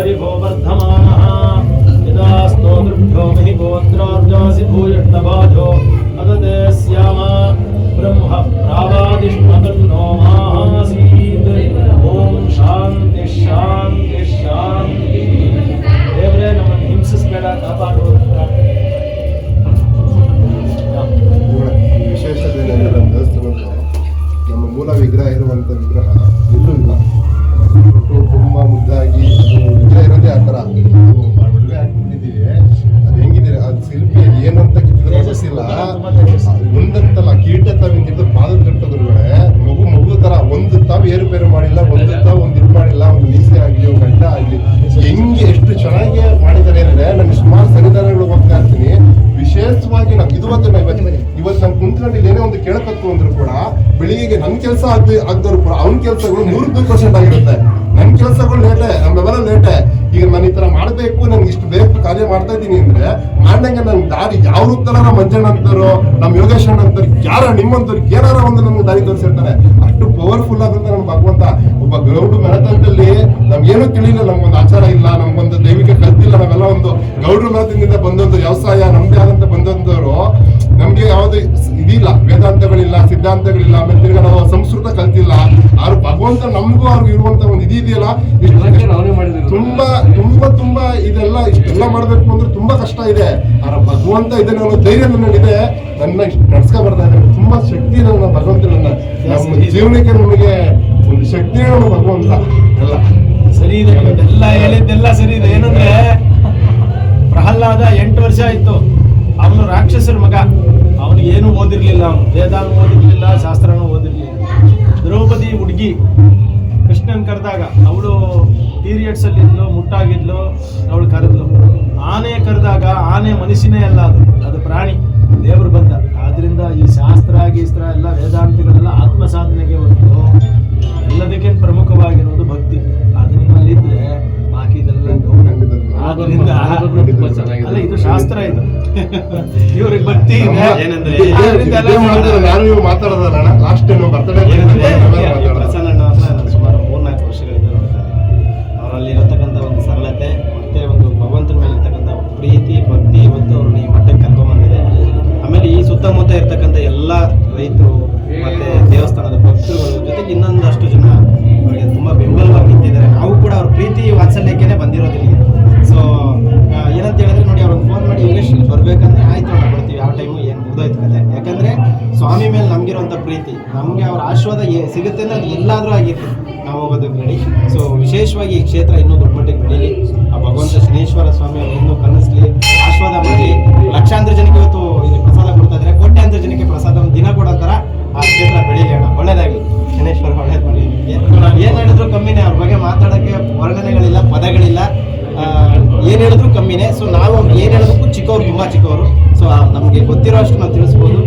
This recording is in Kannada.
हरिभो वर्धमानः यदा स्तोतृभ्यो महि गोत्रार्जासि भूयष्णबाजो अदते स्याम ब्रह्म प्रावादिष्मकन्नो मासीत् ॐ शान्ति शान्ति शान्ति। ದೇವರೇ ನಮ್ಮನ್ನು ಹಿಂಸಿಸಬೇಡ ಕಾಪಾಡು ವಿಶೇಷತೆ ನಮ್ಮ ದೇವಸ್ಥಾನದ್ದು ನಮ್ಮ ಮೂಲ ವಿಗ್ರಹ ಇರುವಂಥ ವಿಗ್ರಹ ಎಲ್ಲೂ ಇಲ್ಲ. ತುಂಬ ಮುದ್ದಾಗಿ ವಿಗ್ರಹ ಇರೋದೇ ಆ ಥರ. ಅದು ಹೆಂಗಿದೆ? ಅದು ಶಿಲ್ಪಿ ಏನು ಏನಂತ ಕಿತ್ತಿದ್ರೆ ಗೊತ್ತಿಲ್ಲ ಒಂದಂತಲ್ಲ ಕೀಟ ತಾವಿ ಕಿತ್ತು ಪಾದದ ಕಟ್ಟೋದ್ರೊಳಗಡೆ ಮಗು ಮಗು ತರ ಒಂದು ತಾವು ಏರುಪೇರು ಮಾಡಿಲ್ಲ ಒಂದು ತಾವು ಒಂದು ಇದು ಮಾಡಿಲ್ಲ ಒಂದು ಆಗಲಿ ಒಂದು ಆಗಲಿ. ಹೆಂಗೆ ಎಷ್ಟು ಚೆನ್ನಾಗಿ ಮಾಡಿದ್ದಾರೆ ಅಂದ್ರೆ ನಾನು ಸುಮಾರು ಸನ್ನಿಧಾನಗಳು ಹೋಗ್ತಾ ಇರ್ತೀನಿ. ವಿಶೇಷವಾಗಿ ನಾವು ಇವತ್ತು ಇವತ್ತು ಇವತ್ತು ನಾನು ಕುಂತ್ಕೊಂಡು ಇಲ್ಲಿ ಏನೇ ಒಂದು ಕೇಳಕತ್ತು ಅಂದ್ರು ಕೂಡ ಬೆಳಿಗ್ಗೆ ನನ್ನ ಕೆಲಸ ಆಗ್ದು ಆಗ್ದವ್ರು ಕೂಡ ಅವ್ನ ಕೆಲಸಗಳು ನೂರಕ್ಕೆ ಪರ್ಸೆಂಟ್ ಆಗಿರುತ್ತೆ. ನನ್ನ ಕೆಲಸಗಳು ಮಾಡಬೇಕು ನಂಗೆ ಇಷ್ಟು ಬೇಕು ಕಾರ್ಯ ಮಾಡ್ತಾ ಇದ್ದೀನಿ ಅಂದ್ರೆ ಮಾಡ್ದಂಗೆ ನಂಗೆ ದಾರಿ ಯಾವ ತರ ನಮ್ಮ ಮಂಜಣ್ಣ ಅಂತಾರೋ, ನಮ್ಮ ಯೋಗೇಶ್ ಅಣ್ಣ ಅಂತಾರೆ, ಯಾರ ನಿಮ್ಮಂತವ್ರು, ಏನಾರ ಒಂದು ನಮ್ಗೆ ದಾರಿ ತೋರಿಸಿರ್ತಾರೆ. ಅಷ್ಟು ಪವರ್ಫುಲ್ ಆದಂತ ನಮ್ಮ ಭಗವಂತ. ಒಬ್ಬ ಗೌಡ ಮೆಣತಂತಲ್ಲಿ ನಮ್ಗೇನು ತಿಳಿಲ್ಲ ನಮ್ಗೊಂದು ಆಚಾರ ಇಲ್ಲ, ನಮ್ಗೊಂದು ದೈವಿಕ ಕಲ್ತಿಲ್ಲ ನಾವೆಲ್ಲ ಒಂದು ಗೌಡ್ರ ಮೆರತನದಿಂದ ಬಂದೊಂದು ವ್ಯವಸಾಯ, ನಮ್ದೇ ಆದಂತ ಬಂದಂತವ್ರು ನಮ್ಗೆ ಯಾವ್ದು ಇದಿಲ್ಲ, ವೇದಾಂತಗಳಿಲ್ಲ, ಸಿದ್ಧಾಂತಗಳಿಲ್ಲ, ಆಮೇಲೆ ತಿರ್ಗಾ ನಾವು ಸಂಸ್ಕೃತ ಕಲ್ತಿಲ್ಲ. ಆದ್ರೆ ಭಗವಂತ ನಮಗೂ ಇರುವಂತ ಒಂದು ಇದು ಇದೆಯಲ್ಲ? ತುಂಬಾ ತುಂಬಾ ತುಂಬಾ ಇದೆಲ್ಲ ಇಷ್ಟೆಲ್ಲ ಮಾಡ್ಬೇಕು ಅಂದ್ರೆ ತುಂಬಾ ಕಷ್ಟ ಇದೆ. ಭಗವಂತ ಇದೆ ನಾನು ಧೈರ್ಯ ನನ್ನಲ್ಲಿದೆ. ನನ್ನ ಇಷ್ಟು ನಡ್ಸ್ಕೊ ಬರ್ತಾ ಇದ್ದಾರೆ ತುಂಬಾ ಶಕ್ತಿ ನನ್ನ ಭಗವಂತ ನನ್ನ ನಮ್ಮ ಜೀವನಕ್ಕೆ ನಮಗೆ ಒಂದು ಶಕ್ತಿ ಭಗವಂತ. ಎಲ್ಲ. ಸರಿ ಇದೆ. ಎಲ್ಲ ಹೇಳಿದ್ದೆಲ್ಲ ಸರಿ ಇದೆ. ಏನಂದ್ರೆ ಪ್ರಹ್ಲಾದ ಎಂಟು ವರ್ಷ ಆಯ್ತು. ಅವನು ರಾಕ್ಷಸರ ಮಗ. ಅವನು ಏನು ಓದಿರ್ಲಿಲ್ಲ. ಅವನು ವೇದಾನು ಓದಿರ್ಲಿಲ್ಲ ಶಾಸ್ತ್ರನೂ ಓದಿರ್ಲಿಲ್ಲ. ದ್ರೌಪದಿ ಹುಡುಗಿ. ಕೃಷ್ಣನ್ ಕರೆದಾಗ ಅವಳು ಪೀರಿಯಡ್ಸ್ ಅಲ್ಲಿ ಇದ್ಲು ಮುಟ್ಟಾಗಿದ್ಲು ಅವಳು ಕರೆದ್ಲು. ಆನೆ ಕರೆದಾಗ ಆನೆ ಮನುಷ್ಯನೇ ಅಲ್ಲ ಅದು ಅದು ಪ್ರಾಣಿ ದೇವರು ಬಂದ. ಆದ್ರಿಂದ ಈ ಶಾಸ್ತ್ರ ಗೀಸ್ತ್ರ ಎಲ್ಲ ವೇದಾಂತಿಗಳೆಲ್ಲ ಆತ್ಮ ಸಾಧನೆಗೆ ಒಂದು ಎಲ್ಲದಕ್ಕಿಂತ ಪ್ರಮುಖವಾಗಿರೋದು ಭಕ್ತಿ. ಅದು ನಿಮ್ಮಲ್ಲಿ ಇದ್ರೆ ಬಾಕಿ ಇದೆಲ್ಲ ಗೌಣ. ಆದ್ರಿಂದ ಅಲ್ಲ ಇದು ಶಾಸ್ತ್ರ ಇದು. ಇವ್ರಿಗೆ ಭಕ್ತಿ ಏನಂದ್ರೆ ಇರ್ತಕ್ಕಂಥ ಎಲ್ಲ ರೈತರು ಮತ್ತೆ ದೇವಸ್ಥಾನದ ಭಕ್ತರುಗಳು ಜೊತೆಗೆ ಇನ್ನೊಂದಷ್ಟು ಜನ ಅವರಿಗೆ ತುಂಬ ಬೆಂಬಲವಾಗಿ ನಿಂತಿದ್ದಾರೆ. ನಾವು ಕೂಡ ಅವ್ರ ಪ್ರೀತಿ ವಾತ್ಸಲ್ಯಕ್ಕೆ ಬಂದಿರೋದಿಲ್ಲ. ಸೊ ಏನಂತ ಹೇಳಿದ್ರೆ ನೋಡಿ ಅವ್ರಿಗೆ ಫೋನ್ ಮಾಡಿ, ಯೋಗೇಶ್, ಬರಬೇಕಂದ್ರೆ ಆಯ್ತು ನಾವು ಬರ್ತೀವಿ. ಯಾವ ಟೈಮು ಏನು ಮುಗ್ದೋಯ್ತು ಕತೆ? ಯಾಕಂದ್ರೆ ಸ್ವಾಮಿ ಮೇಲೆ ನಮಗಿರೋಂಥ ಪ್ರೀತಿ, ನಮಗೆ ಅವ್ರ ಆಶೀರ್ವಾದ ಸಿಗುತ್ತೆ ಅಂದ್ರೆ ಎಲ್ಲಾದರೂ ಆಗಿರ್ಲಿ. ನಾವು ಹೋಗೋದಕ್ಕೆ ರೆಡಿ ಸೊ ವಿಶೇಷವಾಗಿ ಈ ಕ್ಷೇತ್ರ ಇನ್ನೂ ದೊಡ್ಡ ಮಟ್ಟಿಗೆ ಬೆಳೀಲಿ. ಆ ಭಗವಂತ ಶನೇಶ್ವರ ಸ್ವಾಮಿ ಅವ್ರು ಇನ್ನೂ ಕನಸ್ಲಿ. ಹೇಳಿದ್ರು ಕಮ್ಮಿನೇ. ಸೊ ನಾವು ಏನು ಹೇಳಬೇಕು ಚಿಕ್ಕವರು, ತುಂಬ ಚಿಕ್ಕವರು. ಸೊ ನಮಗೆ ಗೊತ್ತಿರೋ ಅಷ್ಟು ನಾವು ತಿಳಿಸ್ಬೋದು.